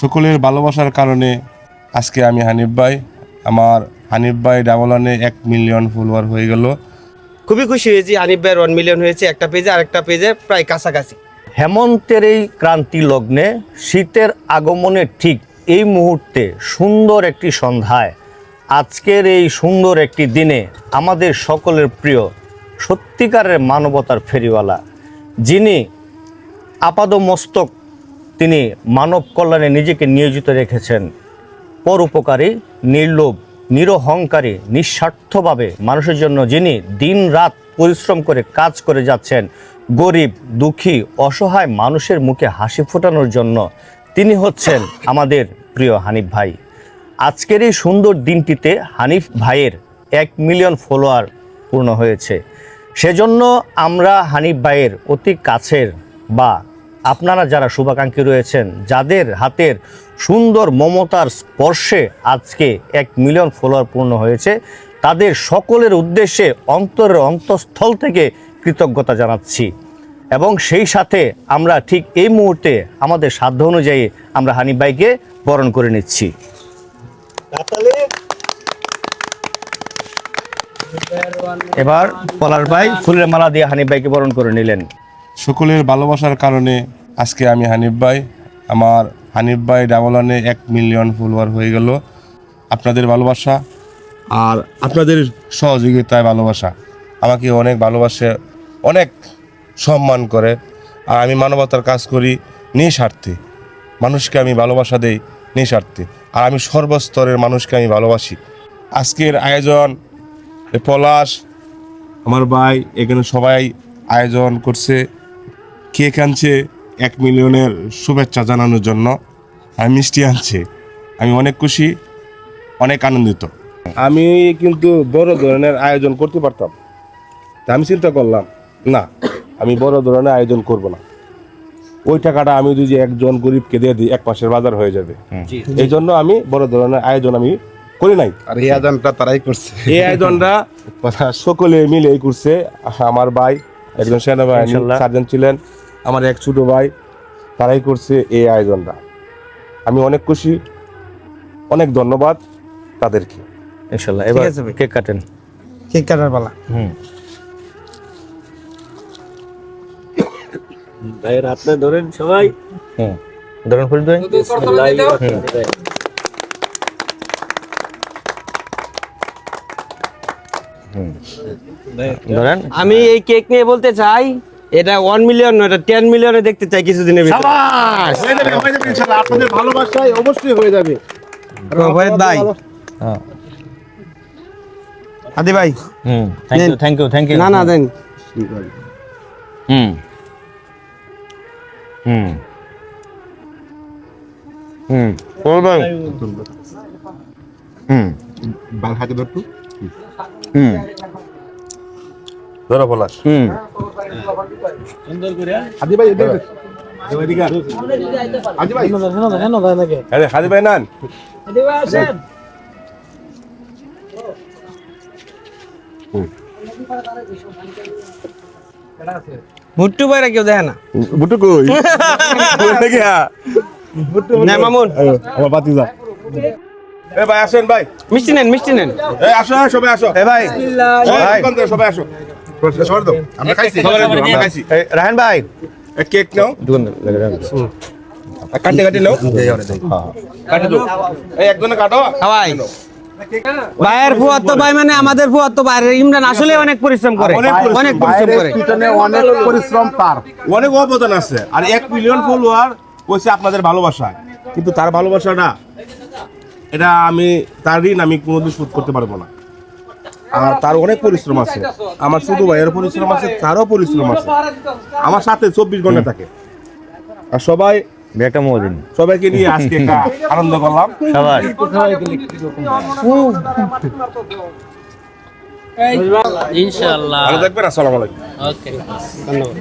সকলের ভালোবাসার কারণে আজকে আমি হানিফ ভাই আমার হানিফ ভাই ডাবলানে এক মিলিয়ন ফলোয়ার হয়ে গেল। খুবই খুশি হয়েছি হানিফ ভাইয়ের ওয়ান মিলিয়ন হয়েছে একটা পেজে আর একটা পেজে প্রায় কাছাকাছি। হেমন্তের এই ক্রান্তি লগ্নে শীতের আগমনের ঠিক এই মুহূর্তে সুন্দর একটি সন্ধ্যায়। আজকের এই সুন্দর একটি দিনে আমাদের সকলের প্রিয় সত্যিকারের মানবতার ফেরিওয়ালা যিনি আপাদমস্তক তিনি মানব কল্যাণে নিজেকে নিয়োজিত রেখেছেন। পরোপকারী, নির্লোভ, নিরহংকারী, নিঃস্বার্থভাবে মানুষের জন্য যিনি দিন রাত পরিশ্রম করে কাজ করে যাচ্ছেন, গরিব, দুঃখী, অসহায় মানুষের মুখে হাসি ফোটানোর জন্য তিনি হচ্ছেন আমাদের প্রিয় হানিফ ভাই। আজকের এই সুন্দর দিনটিতে হানিফ ভাইয়ের এক মিলিয়ন ফলোয়ার পূর্ণ হয়েছে। সেজন্য আমরা হানিফ ভাইয়ের অতি কাছের বা আপনারা যারা শুভাকাঙ্ক্ষী রয়েছেন যাদের হাতের সুন্দর মমতার স্পর্শে আজকে এক মিলিয়ন ফলোয়ার পূর্ণ হয়েছে তাদের সকলের উদ্দেশ্যে অন্তরের অন্তঃস্থল থেকে কৃতজ্ঞতা জানাচ্ছি। এবং সেই সাথে আমরা ঠিক এই মুহূর্তে আমাদের সাধ্য অনুযায়ী আমরা হানিফ ভাইকে বরণ করে নিচ্ছি। এবার পলাশ ভাই ফুলের মালা দিয়ে হানিফ ভাইকে বরণ করে নিলেন। সকলের ভালোবাসার কারণে আজকে আমি হানিফ ভাই, আমার হানিফ ভাই ডাবলানে এক মিলিয়ন ফলোয়ার হয়ে গেল। আপনাদের ভালোবাসা আর আপনাদের সহযোগিতায় ভালোবাসা আমাকে অনেক ভালোবাসে, অনেক সম্মান করে। আর আমি মানবতার কাজ করি নিঃস্বার্থে। মানুষকে আমি ভালোবাসা দেই নিঃস্বার্থে। আর আমি সর্বস্তরের মানুষকে আমি ভালোবাসি। আজকের আয়োজন পলাশ, আমার ভাই, এখানে সবাই আয়োজন করছে। কেক আনছে এক মিলিয়নের শুভেচ্ছা জানানোর জন্য আর মিষ্টি আনছে। আমি অনেক খুশি অনেক আনন্দিত। আমি কিন্তু বড় ধরনের আয়োজন করতে পারতাম। তা আমি চিন্তা করলাম না আমি বড় ধরনের আয়োজন করব না। ওই টাকাটা আমি যদি একজন গরিবকে দিয়ে দিই এক মাসের বাজার হয়ে যাবে। এই জন্য আমি বড় ধরনের আয়োজন আমি করি নাই। আর এই আয়োজনটা তারাই করছে। এই আয়োজনটা সকলে মিলে করছে। আমার ভাই একজন সেনাবাহিনী সার্জন ছিলেন। আমার এক ছোট ভাই তারাই করছে এই আয়োজনটা। আমি অনেক খুশি অনেক ধন্যবাদ তাদেরকে। ইনশাল্লাহ। এবার কেক কাটেন। কেক কাটার পালা। হুম। ভাইয়ের হাতে ধরেন সবাই। হুম। ধরুন ফুল ভাই ধরেন? আমি এই কেক নিয়ে বলতে চাই এটা ওয়ান মিলিয়ন নয় এটা টেন মিলিয়নে দেখতে চাই কিছুদিনের ভিতরে। আপনাদের ভালোবাসায় অবশ্যই হয়ে যাবে। রোহিত ভাই। হ্যাঁ। আদি ভাই। হুম thank you thank you thank you না না দেন। হুম। হুম। হুম। হুম। বাল হাতে ধরতু? হুম। ধরো পলাশ হুম। আদি ভাই এদিকে আদি ভাই আরে হাজি ভাই নান। ভুট্টু ভাইরা কেউ দেখে না? বুটু কই? দেখি হ্যাঁ। না মামুন। আমার বাতি যা। এ ভাই আসেন ভাই। মিষ্টি নেন মিষ্টি নেন। এই আসো হ্যাঁ, সবাই আসো। এ ভাই। ভাই। সবাই আসো। সবার দাও। আমরা খাইছি। সবাই আমরা খাইছি। এই, ভাই। কেক নাও। কাটে কাটে নাও। কাটে দাও এই একজনে কাটো। ভাই। ভাইয়ের ফুয়ার তো ভাই মানে আমাদের ফুয়ার তো ভাই। ইমরান আসলে অনেক পরিশ্রম করে। অনেক পরিশ্রম। করে। পিছনে অনেক পরিশ্রম তার। অনেক অবদান আছে। আর এক মিলিয়ন ফলোয়ার হচ্ছে আপনাদের ভালোবাসা। কিন্তু তার ভালোবাসাটা এটা আমি তার ঋণ আমি কোনোদিন শোধ করতে পারব না। আর তার অনেক পরিশ্রম আছে। আমার শুধু ভাইয়ের পরিশ্রম আছে তারও পরিশ্রম আছে। আমার সাথে চব্বিশ ঘণ্টা থাকে। আর সবাই একটা মদিন সবাইকে নিয়ে আজকে একটা আনন্দ করলাম। সবাই। ইনশাআল্লাহ। ভালো থাকবেন আসসালামু আলাইকুম। ওকে। ধন্যবাদ।